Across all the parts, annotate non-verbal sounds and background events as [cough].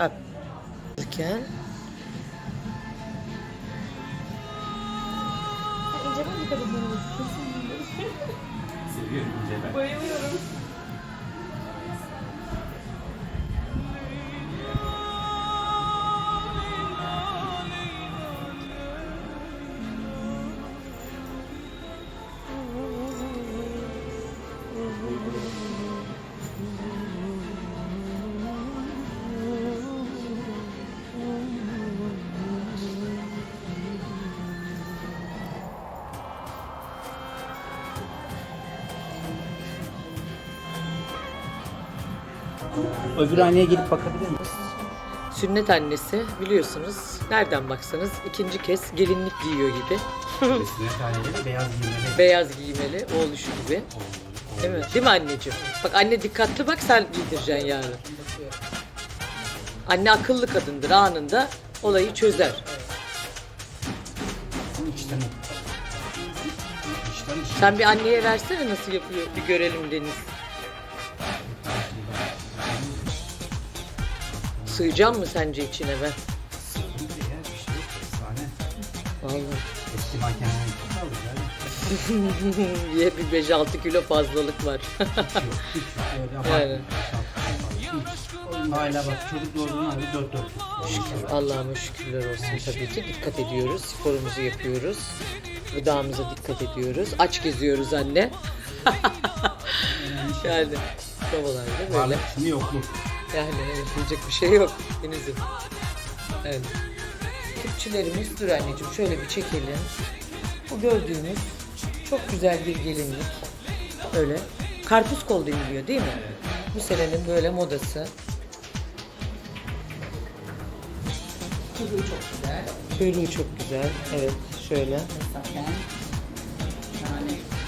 Öp. Derken İnce ben bu kadınları Seviyorum ince ben. Bayılıyorum. Öbür anneye gelip bakabilir miyiz? sünnet annesi biliyorsunuz nereden baksanız ikinci kez gelinlik giyiyor gibi. Sünnet anneleri beyaz giyinmeli. Beyaz giymeli oğluşu gibi. Değil mi? Değil mi anneciğim? Bak anne dikkatli bak sen giydireceksin yarın. Anne akıllı kadındır anında olayı çözer. İçten Sen bir anneye versene nasıl yapıyor bir görelim Deniz. Sığacağım mı sence içine ben? Vallahi. Eski mankenlerin kim kaldı ya? Diye bir 5-6 kilo fazlalık var. Yok hiç yok. Öyle abartma. Yani. Hiç. Hala bak çocuk doğurduğun halde dört. Allah'ıma şükürler olsun tabii ki. Dikkat ediyoruz. Sporumuzu yapıyoruz. Gıdamıza dikkat ediyoruz. Aç geziyoruz anne. [laughs] yani babalarda böyle. Varlık şimdi yokluk. Yani diyecek bir şey yok Deniz'im. Evet. Tüpçülerimiz dur anneciğim şöyle bir çekelim. Bu gördüğünüz çok güzel bir gelinlik. Öyle. Karpuz kol deniliyor değil mi? Bu senenin böyle modası. Kuyruğu çok güzel. Kuyruğu çok güzel. Evet şöyle.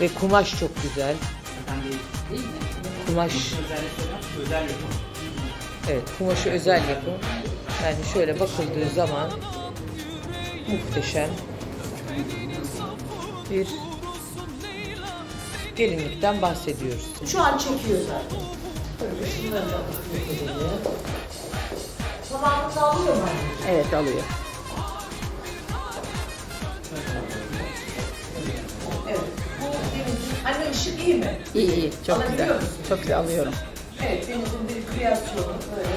Ve kumaş çok güzel. Kumaş Özel yapım. Evet, kumaşı özel yapım. Yani şöyle bakıldığı zaman muhteşem bir gelinlikten bahsediyoruz. Şu an çekiyor zaten. Böyle şunları da alıyor mu? Evet, alıyor. Evet. Bu. Anne ışık iyi mi? İyi iyi çok güzel. Çok güzel alıyorum. Evet, denizin bir kreasyonu böyle.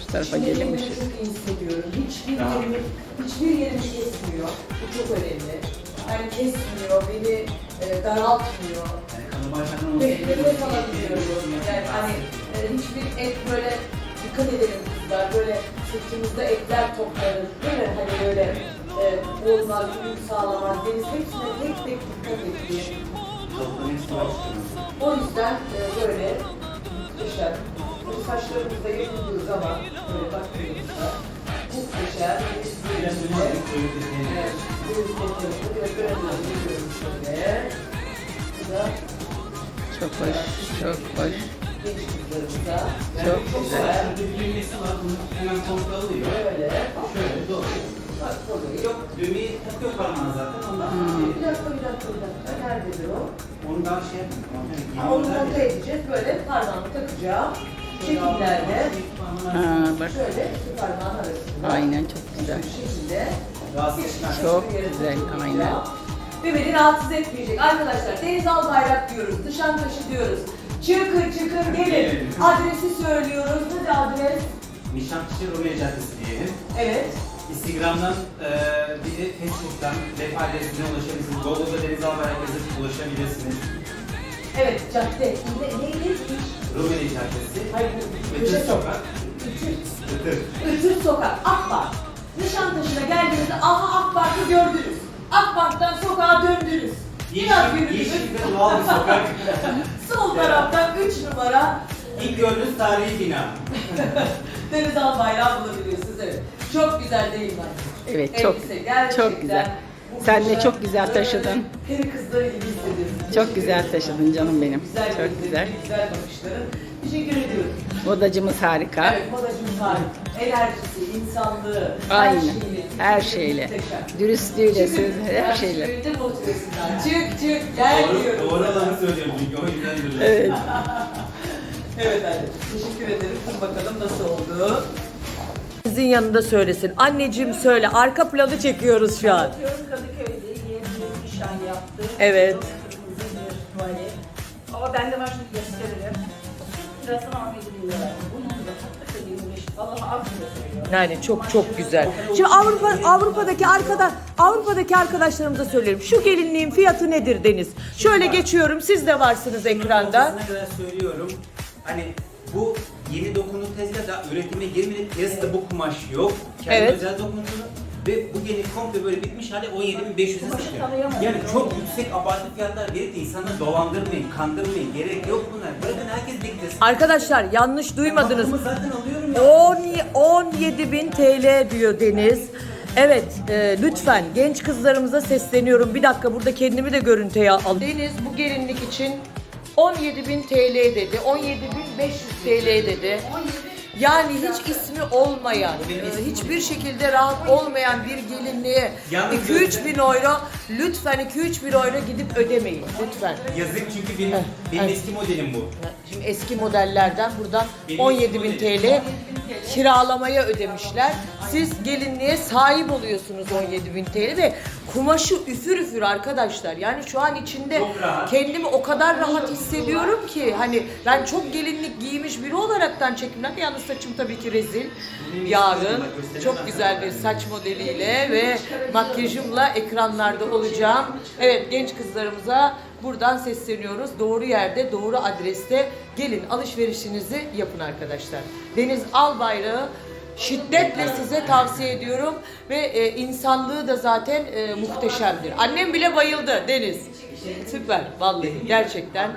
Şu tarafa gelin çok iyi hissediyorum. Hiçbir yerimi, hiçbir yerimi kesmiyor. Bu çok önemli. Yani kesmiyor, beni e, daraltmıyor. Yani kanı başladan Ve nefes alabiliyorum. Yani hani e, hiçbir et böyle dikkat edelim kızlar. Böyle sırtımızda etler toplarız. Değil mi? Hani böyle e, uyum sağlamaz. Deniz hepsine tek tek dikkat ediyor. O yüzden e, böyle muhteşem. Bu saçlarımız da yapıldığı zaman böyle baktığımızda muhteşem bir Biraz bir önce Çok hoş, çok hoş. Çok güzel. düğmesi var. Bunu hemen kontrol alıyor. Böyle. Şöyle doğru. Bak. Yok düğmeyi takıyor parmağına zaten. Ondan Bir dakika bir dakika bir dakika. Nerededir o? Onu daha şey yapmıyor. Ha, onu monte edeceğiz. Böyle parmağımı takacağım. Şekillerde. Ha, bak Şöyle iki parmağın arasında. aynen çok güzel. Bu şekilde. Çok güzel aynen. Ve beni rahatsız etmeyecek. Arkadaşlar Deniz Albayrak diyoruz, Nişantaşı diyoruz. Çıkır çıkır gelin. Adresi söylüyoruz. Hadi adres. Nişantaşı Rumeli Caddesi diyelim. Evet. Instagram'dan e, bir de Facebook'tan web adresine ulaşabilirsiniz. Google'da Deniz Albayrak yazıp ulaşabilirsiniz. Evet cadde. Ne, neydi? Rumeli Caddesi. Hayır, Ötür köşe Sokak. Ütür. Ötür. Ütür Sokak. Akpark. Nişantaşı'na geldiğinizde aha Akpark'ı gördünüz. Akpark'tan sokağa döndünüz. Biraz Yeşil, yürüdünüz. yeşil ve doğal bir sokak. [laughs] Sol taraftan 3 numara İlk gördüğünüz tarihi bina. [laughs] Deniz Albayrak'ı bulabiliyorsunuz. Çok güzel değil mi? Evet çok Elbise gerçekten çok güzel. Sen de çok güzel taşıdın. Peri kızları gibi hissediyorum. Çok güzel taşıdın canım benim. Güzel Çok gözlerin, güzel. Güzel bakışların. Teşekkür ediyorum. Modacımız harika. Evet, modacımız var. Enerjisi, insanlığı, Aynen. her şeyle. Her şeyle. Muhteşem. Dürüstlüğüyle, söz, her şeyle. çıkın, motivasyonlar. Çık çık gel Doğru, diyorum. doğru olanı söylüyorum çünkü o yüzden [laughs] Evet. [laughs] Evet anne. Teşekkür ederim. Dur bakalım nasıl oldu. Sizin yanında söylesin. Anneciğim söyle. Arka planı çekiyoruz şu an. Atıyorum Kadıköy'de yeni bir nişan yaptı. Evet. Uzun bir tuvalet. Ama ben de var şimdi gösteririm. Lirasını Ahmet'e bin lira. Bunun da tatlı dediğim iş. Vallahi az bile söylüyorum. Yani çok çok güzel. Şimdi Avrupa Avrupa'daki arkadaş Avrupa'daki arkadaşlarımıza söylerim. Şu gelinliğin fiyatı nedir Deniz? Şöyle geçiyorum. Siz de varsınız ekranda. Ortasına kadar söylüyorum. Hani bu yeni dokunu tezgahda üretime girmedi. Piyasada bu kumaş yok. Kendi Evet. özel dokunuşunu ve bu gelinlik komple böyle bitmiş hali 17.500'e satıyor. Yani ya. çok yüksek abartı fiyatlar verip de insanları dolandırmayın, kandırmayın. Gerek yok bunlar. Bırakın herkes beklesin. Arkadaşlar yanlış duymadınız. Hakkımı zaten alıyorum ya. 10 17 bin TL diyor Deniz. Evet e, lütfen genç kızlarımıza sesleniyorum. Bir dakika burada kendimi de görüntüye al. Deniz bu gelinlik için 17 bin TL dedi. 17 bin 500 TL dedi. Yani hiç ismi olmayan, e, hiçbir şekilde rahat olmayan bir gelinliğe Yalnız 2-3 bin euro, lütfen 2-3 bin euro gidip ödemeyin. Lütfen. Yazık çünkü benim, Evet, benim evet. eski modelim bu. Şimdi eski modellerden buradan Benim 17 bin TL kiralamaya ödemişler. Siz gelinliğe sahip oluyorsunuz 17 bin TL ve kumaşı üfür üfür arkadaşlar. Yani şu an içinde kendimi o kadar rahat hissediyorum ki hani ben çok gelinlik giymiş biri olaraktan çekimden yalnız saçım tabii ki rezil. Yarın çok güzel bir saç modeliyle ve makyajımla ekranlarda olacağım. Evet genç kızlarımıza buradan sesleniyoruz. Doğru yerde, doğru adreste gelin alışverişinizi yapın arkadaşlar. Deniz Albayrak'ı şiddetle size tavsiye ediyorum ve e, insanlığı da zaten e, muhteşemdir. Annem bile bayıldı Deniz. Süper vallahi gerçekten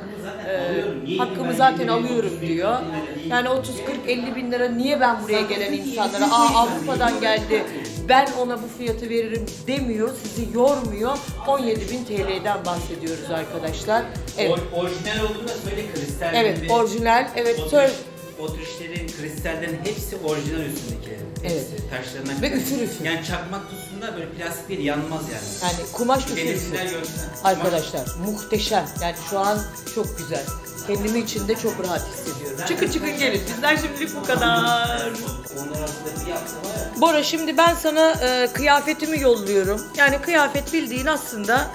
e, hakkımı zaten alıyorum diyor. Yani 30 40 50 bin lira niye ben buraya gelen insanlara aa Avrupa'dan geldi ben ona bu fiyatı veririm demiyor sizi yormuyor 17 bin TL'den bahsediyoruz arkadaşlar. Evet. Or- orijinal olduğunu da söyle kristal. Evet gibi. orijinal evet Oturuş- Oturuşların, kristallerin hepsi orijinal üstündeki. Hepsi Evet. taşlarından. Ve üfür üfür. Yani çakmak tuttuğunda böyle plastik değil yanmaz yani. Yani kumaş üfür üfür. Arkadaşlar muhteşem. Yani şu an çok güzel. Kendimi içinde çok rahat hissediyorum. Çıkın çıkın gelin. Bizler şimdilik bu kadar. Bora şimdi ben sana e, kıyafetimi yolluyorum. Yani kıyafet bildiğin aslında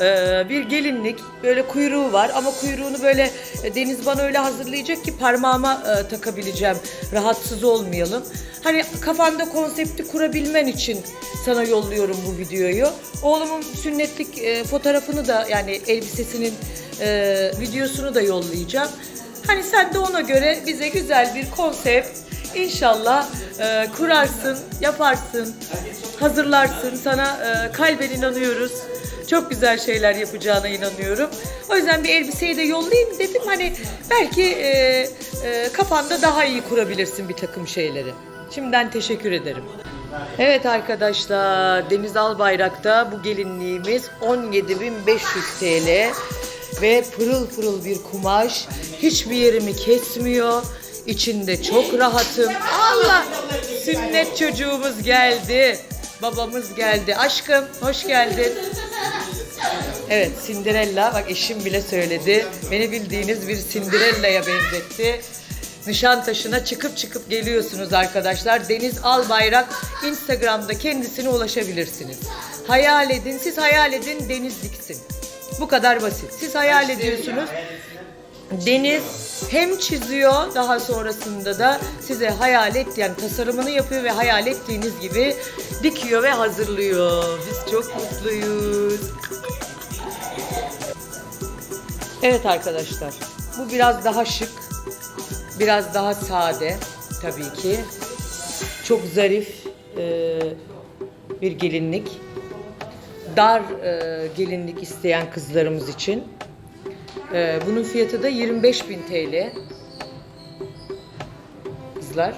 e, bir gelinlik. Böyle kuyruğu var ama kuyruğunu böyle e, Deniz bana öyle hazırlayacak ki parmağıma e, takabileceğim. Rahatsız olmayalım. Hani kafanda konsepti kurabilmen için sana yolluyorum bu videoyu. Oğlumun sünnetlik e, fotoğrafını da yani elbisesinin e, videosunu da yollayacağım. Hani sen de ona göre bize güzel bir konsept İnşallah e, kurarsın, yaparsın, hazırlarsın. Sana e, kalben inanıyoruz. Çok güzel şeyler yapacağına inanıyorum. O yüzden bir elbiseyi de yollayayım dedim. Hani belki e, e, kafanda daha iyi kurabilirsin bir takım şeyleri. Şimdiden teşekkür ederim. Evet arkadaşlar Deniz Albayrak'ta bu gelinliğimiz 17.500 TL ve pırıl pırıl bir kumaş. Hiçbir yerimi kesmiyor. İçinde çok rahatım. Allah! Sünnet çocuğumuz geldi. Babamız geldi. Aşkım hoş geldin. Evet Cinderella bak eşim bile söyledi. Beni bildiğiniz bir Cinderella'ya benzetti. Nişantaşı'na çıkıp çıkıp geliyorsunuz arkadaşlar. Deniz Albayrak Instagram'da kendisine ulaşabilirsiniz. Hayal edin, siz hayal edin Deniz diksin. Bu kadar basit. Siz hayal ediyorsunuz. Deniz hem çiziyor daha sonrasında da size hayal et yani tasarımını yapıyor ve hayal ettiğiniz gibi dikiyor ve hazırlıyor. Biz çok mutluyuz. Evet arkadaşlar. Bu biraz daha şık. Biraz daha sade tabii ki. Çok zarif e, bir gelinlik. Dar e, gelinlik isteyen kızlarımız için. Ee, bunun fiyatı da 25.000 TL. Kızlar.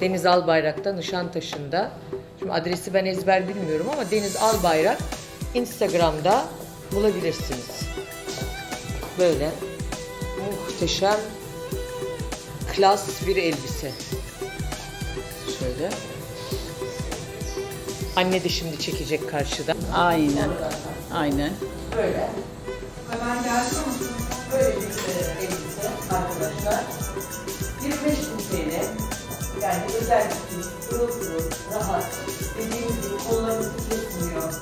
Deniz Albayrak'ta Nişantaşı'nda. Şimdi adresi ben ezber bilmiyorum ama Deniz Albayrak Instagram'da bulabilirsiniz. Böyle muhteşem klas bir elbise. Şöyle. Anne de şimdi çekecek karşıda. Aynen. Aynen. Böyle. Hemen geldi Böyle bir e, elbise arkadaşlar. 25 bin TL. Yani özellikle pırıl pırıl, rahat. Dediğimiz gibi kollarımızı kesmiyor.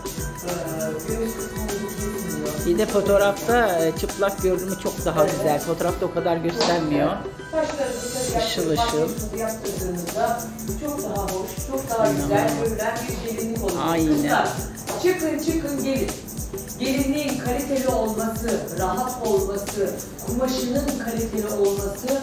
Bir de fotoğrafta e, çıplak gördüğümü çok daha güzel. Fotoğrafta o kadar göstermiyor. Işıl ışıl. çok daha hoş, çok daha güzel görülen bir gelinlik oluyor. Aynen. Kızlar, çıkın çıkın gelin. Gelinliğin kaliteli olması, rahat olması, kumaşının kaliteli olması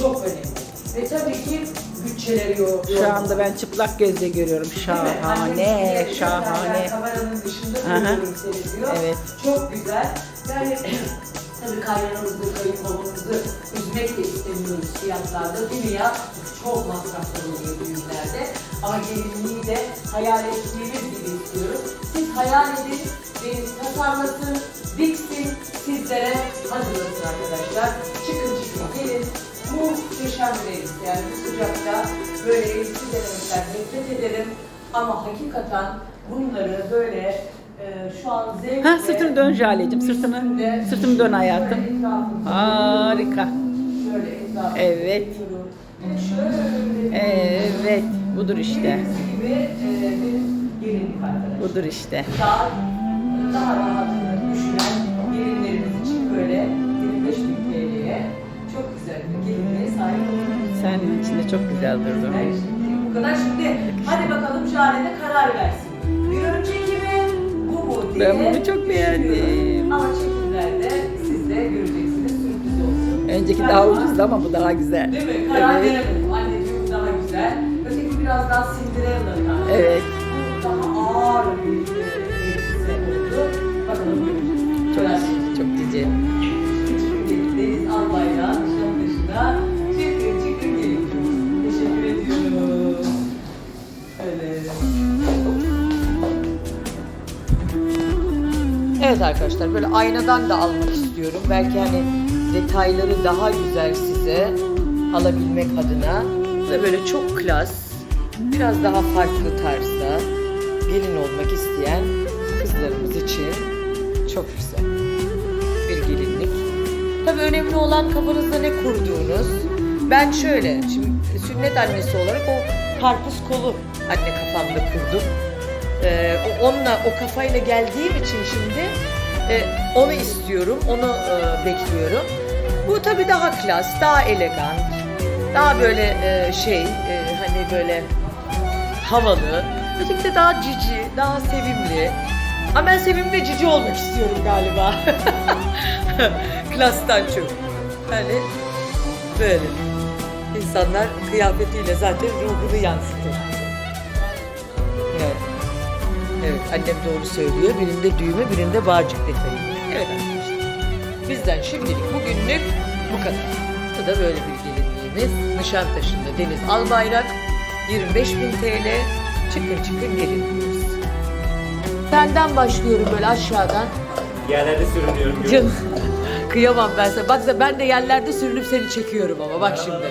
çok önemli. Ve tabii ki bütçeleri yok. Şu anda ben çıplak gözle görüyorum. Şahane, şahane. Kameranın dışında Aha. görüyorum seni diyor. Evet. Çok güzel. Yani [clears throat] tabii kaynanamızı, kayınbabamızı üzmek de istemiyoruz fiyatlarda. Dünya çok masraflı oluyor düğünlerde. Ama gelinliği de hayal ettiğimiz gibi istiyoruz. Siz hayal edin, Deniz tasarlasın, diksin, sizlere hazırlasın arkadaşlar. Çıkın çıkın gelin. Bir elbise. Yani bu sıcakta böyle elbise denemekten nefret ederim. Ama hakikaten bunları böyle e, şu an zevkle... Ha sırtını dön Jale'cim. Sırtını, sırtını dön hayatım. Harika. Etrafımızı Evet. Şöyle Evet. Budur işte. Gibi e, bir gelinlik arkadaşlar. Budur işte. Daha, daha rahat düşünen gelinlerimiz için böyle oluyoruz. Senin için de çok güzel durdu. Evet, şimdi bu kadar. Şimdi hadi bakalım Jale de karar versin. Bir önceki mi, bu mu diye. Ben bunu çok beğendim. Ama çekimlerde siz de göreceksiniz sürpriz olsun. Önceki Ben daha ucuzdu ama bu daha güzel. Değil mi? Karar Evet. veremedim. Anneciğim daha güzel. Öteki biraz daha Cinderella tarzı. Evet. Bu daha ağır bir elbise oldu. Bakalım göreceğiz. Çok, çok cici. Evet arkadaşlar böyle aynadan da almak istiyorum. Belki hani detayları daha güzel size alabilmek adına. Da böyle çok klas, biraz daha farklı tarzda gelin olmak isteyen kızlarımız için çok güzel bir gelinlik. Tabii önemli olan kafanızda ne kurduğunuz. Ben şöyle, şimdi sünnet annesi olarak o karpuz kolu anne kafamda kurdum. O- onunla, o kafayla geldiğim için şimdi e, onu istiyorum, onu e, bekliyorum. Bu tabii daha klas, daha elegant, daha böyle e, şey, e, hani böyle havalı. Öteki de daha cici, daha sevimli. Ama ben sevimli ve cici olmak istiyorum galiba. [laughs] Klastan çok. Yani böyle. İnsanlar kıyafetiyle zaten ruhunu yansıtır. Evet. Annem doğru söylüyor. Birinde düğme, birinde bağcık detayı. Evet arkadaşlar. Bizden şimdilik bugünlük bu kadar. Bu da böyle bir gelinliğimiz. Nişantaşı'nda Deniz Albayrak. 25 bin TL. Çıkın çıkın gelin diyoruz. Senden başlıyorum böyle aşağıdan. Yerlerde sürünüyorum. Canım. [laughs] Kıyamam ben sana. Bak da ben de yerlerde sürünüp seni çekiyorum ama bak şimdi.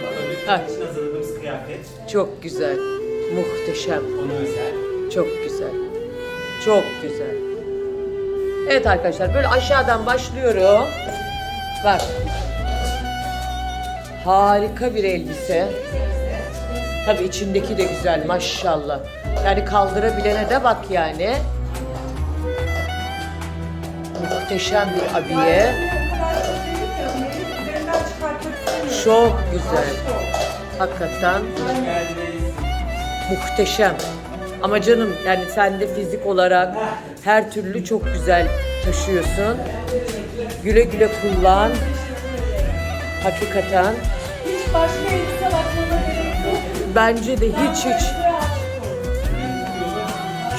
Ha, hazırladığımız kıyafet. çok güzel. Muhteşem. Ona özel. Çok güzel. Çok güzel. Evet arkadaşlar böyle aşağıdan başlıyorum. Bak. Harika bir elbise. Tabii içindeki de güzel maşallah. Yani kaldırabilene de bak yani. Muhteşem bir abiye. Çok güzel. Hakikaten muhteşem. Ama canım yani sen de fizik olarak her türlü çok güzel taşıyorsun. Güle güle kullan. Hakikaten. Hiç başka elbise. Bence de hiç hiç.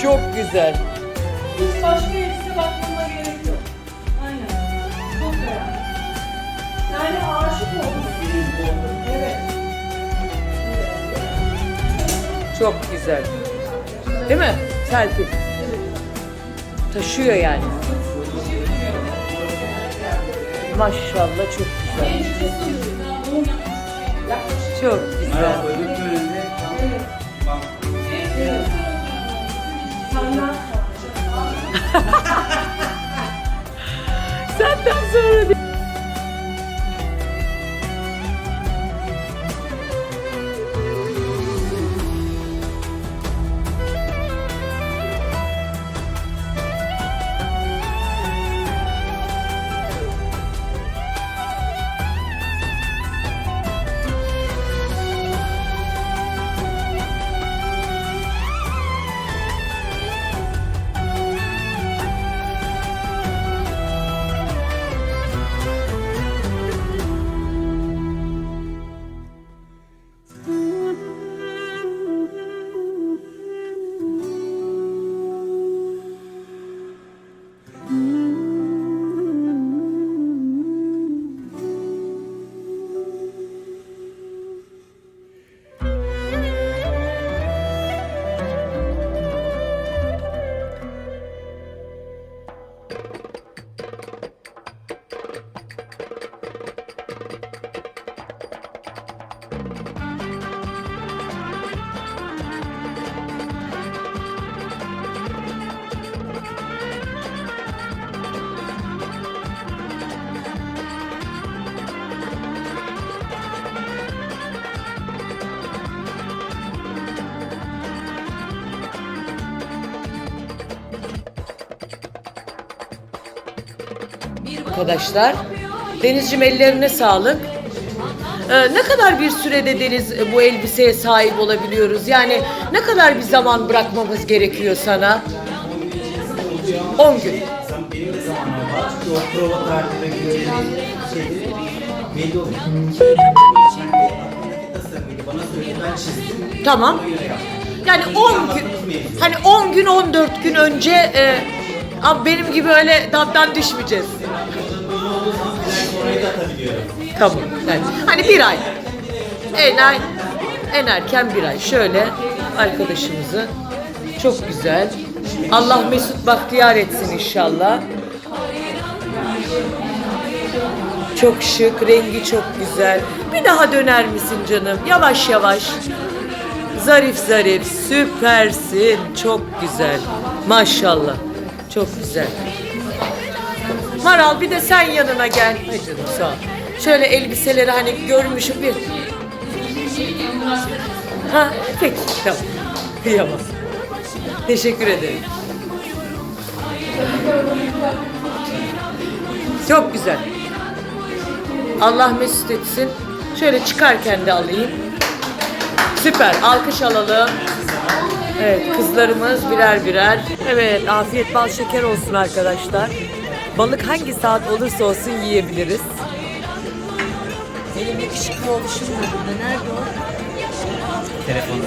Çok güzel. Hiç başka elbise bakmama gerek yok. Aynen. Çok beğendim. Yani aşık oldum. Evet. Çok güzel. Değil mi? Selfie. Taşıyor yani. Maşallah çok güzel. Çok güzel. [laughs] Senden sonra arkadaşlar. Denizciğim ellerine sağlık. Ee, ne kadar bir sürede Deniz e, bu elbiseye sahip olabiliyoruz? Yani ne kadar bir zaman bırakmamız gerekiyor sana? 10 gün. Tamam. Yani 10 gün, hani 10 gün 14 gün önce e, benim gibi öyle damdan düşmeyeceğiz. Tamam. Yani, hani bir ay. En, ay, en erken bir ay. Şöyle arkadaşımızı çok güzel. Allah mesut bahtiyar etsin inşallah. Çok şık, rengi çok güzel. Bir daha döner misin canım? Yavaş yavaş. Zarif zarif, süpersin. Çok güzel. Maşallah. Çok güzel. Maral bir de sen yanına gel. Ay canım sağ ol. Şöyle elbiseleri hani görmüşüm bir. Ha peki tamam. Kıyamam. Teşekkür ederim. Çok güzel. Allah mesut etsin. Şöyle çıkarken de alayım. Süper. Alkış alalım. Evet kızlarımız birer birer. Evet afiyet bal şeker olsun arkadaşlar. Balık hangi saat olursa olsun yiyebiliriz. Benim yakışıklı oluşum da burada. Nerede o? Telefonda.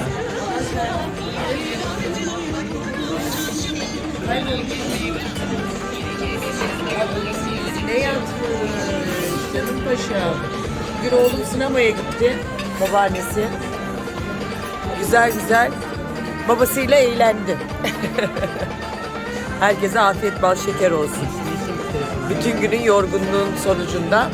Ne yaptın? Canım paşam. Bir oğlum sinemaya gitti. Babaannesi. Güzel güzel. Babasıyla eğlendi. [laughs] Herkese afiyet bal şeker olsun. Bütün günün yorgunluğun sonucunda